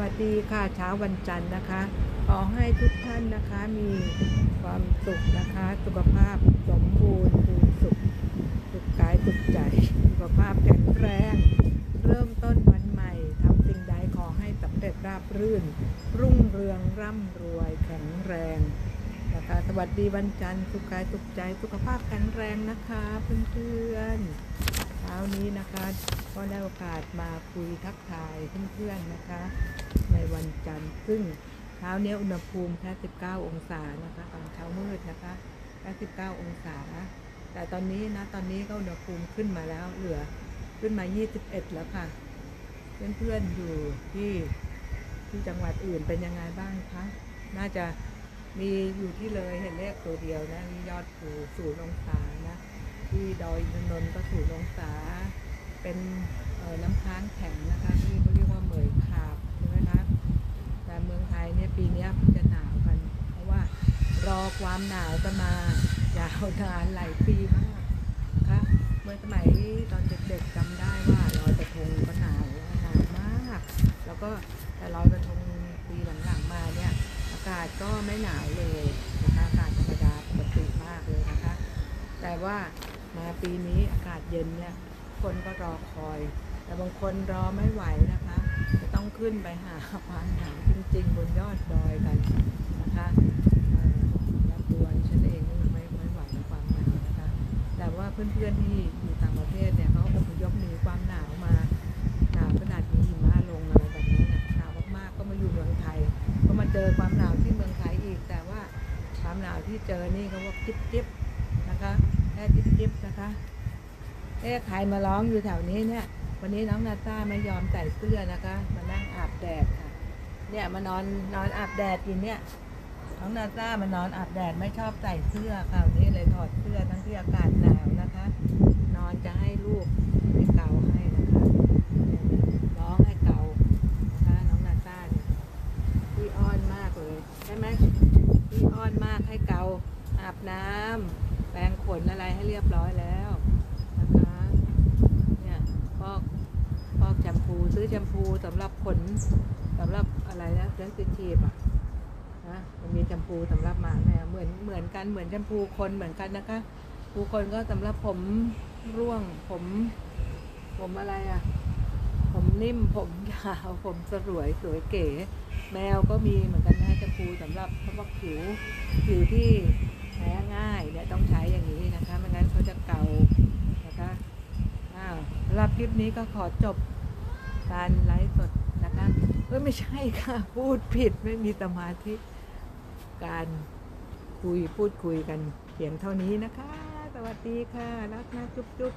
วัสดีค่ะเช้าวันจันทร์นะคะ ขอให้ทุกท่านนะคะมีความสุขนะคะ สุขภาพสมบูรณ์ภูมิสุข สุขกายสุขใจ สุขภาพแข็งแรง เริ่มต้นวันใหม่ทำสิ่งใดขอให้สำเร็จราบรื่น รุ่งเรืองร่ำรวยแข็งแรงนะคะสวัสดีวันจันทร์สุขกายสุขใจ สุขภาพแข็งแรงนะคะเพื่อนๆ เช้านี้นะคะ ก็ได้โอกาสมาคุยทักทายเพื่อนๆนะคะ ในวันจันทร์ซึ่งเช้านี้อุณหภูมิแค่ 19 องศานะคะตอนเช้ามืดนะคะแค่ 19 องศา แต่ตอนนี้นะตอนนี้ก็อุณหภูมิขึ้นมาแล้วเหลือขึ้นมา 21 แล้วค่ะ เพื่อนๆอยู่ที่ที่จังหวัดอื่นเป็นยังไงบ้างคะน่าจะมีอยู่ที่เลยเห็นเลขตัวเดียวนะมียอดภูศูนย์องศา ดอยอินทนนท์ก็ศูนย์องศาเป็นน้ำค้างแข็งนะคะที่เขาเรียกว่าเหมยขาบใช่ไหมคะแต่เมืองไทยเนี่ยปีนี้เพิ่งจะหนาวกัน เพราะว่ารอความหนาวกันมายาวนานหลายปีมากนะคะเมื่อสมัยตอนเด็กๆจำได้ว่าลอยกระทงก็หนาวหนาวมาก แล้วก็แต่ลอยกระทงปีหลังๆมาเนี่ยอากาศก็ไม่หนาวเลยนะคะอากาศธรรมดาปกติมากเลยนะคะ แต่ว่า มาปีนี้อากาศเย็นเนี่ยคนก็รอคอย แต่บางคนรอไม่ไหวนะคะ จะต้องขึ้นไปหาความหนาวจริง ๆ บนยอดดอยกันนะคะแล้วตัวฉันเองไม่ไม่ไหวกับความหนาวนะคะ แต่ว่าเพื่อนๆที่อยู่ต่างประเทศเนี่ยเขาอพยพหนีความหนาวมาหนาวขนาดนี้หิมะลงอะไรแบบนั้นน่ะหนาวมากๆก็มาอยู่เมืองไทย ก็มาเจอความหนาวที่เมืองไทยอีก แต่ว่าความหนาวที่เจอนี่เขาว่าจิ๊บๆนะคะแค่จิ๊บๆ นะคะเอ๊ะใครมาร้องอยู่แถวนี้เนี่ย วันนี้น้องนาตาไม่ยอมใส่เสื้อนะคะ มานั่งอาบแดดค่ะ เนี่ยมานอนนอนอาบแดดอยู่เนี่ย น้องนาตามานอนอาบแดดไม่ชอบใส่เสื้อค่ะวันนี้เลยถอดเสื้อทั้งที่อากาศหนาวนะคะ นอนจะให้ลูกไปเกาให้นะคะร้องให้เกานะคะ น้องนาตาเนี่ยพี่อ้อนมากเลยใช่ไหมพี่อ้อนมากให้เกา อาบน้ำแปรงขนอะไรให้เรียบร้อยแล้วนะคะเนี่ยพอกพอกแชมพูซื้อแชมพูสำหรับขนสำหรับอะไรนะเซนซิทีฟอะนะมันมีแชมพูสำหรับหมาแมวเหมือนเหมือนกันเหมือนแชมพูคนเหมือนกันนะคะแชมพูคนก็สำหรับผมร่วงผม ผมอะไรอะ่ะ ผมนิ่มผมยาวผมสลวยสวยเก๋ แมวก็มีเหมือนกันนะแชมพูสำหรับสำหรับผิวผิวที่แพ้ง่ายเนี่ยต้องใช้อย่างนี้นะคะไม่งั้นเขาจะเกานะคะอ้าวสำหรับคลิปนี้ก็ขอจบการไลฟ์สดนะคะเฮ้ยไม่ใช่ค่ะ พูดผิดไม่มีสมาธิการคุยพูดคุยกันเพียงเท่านี้นะคะ สวัสดีค่ะ รักนะจุ๊บจุ๊บ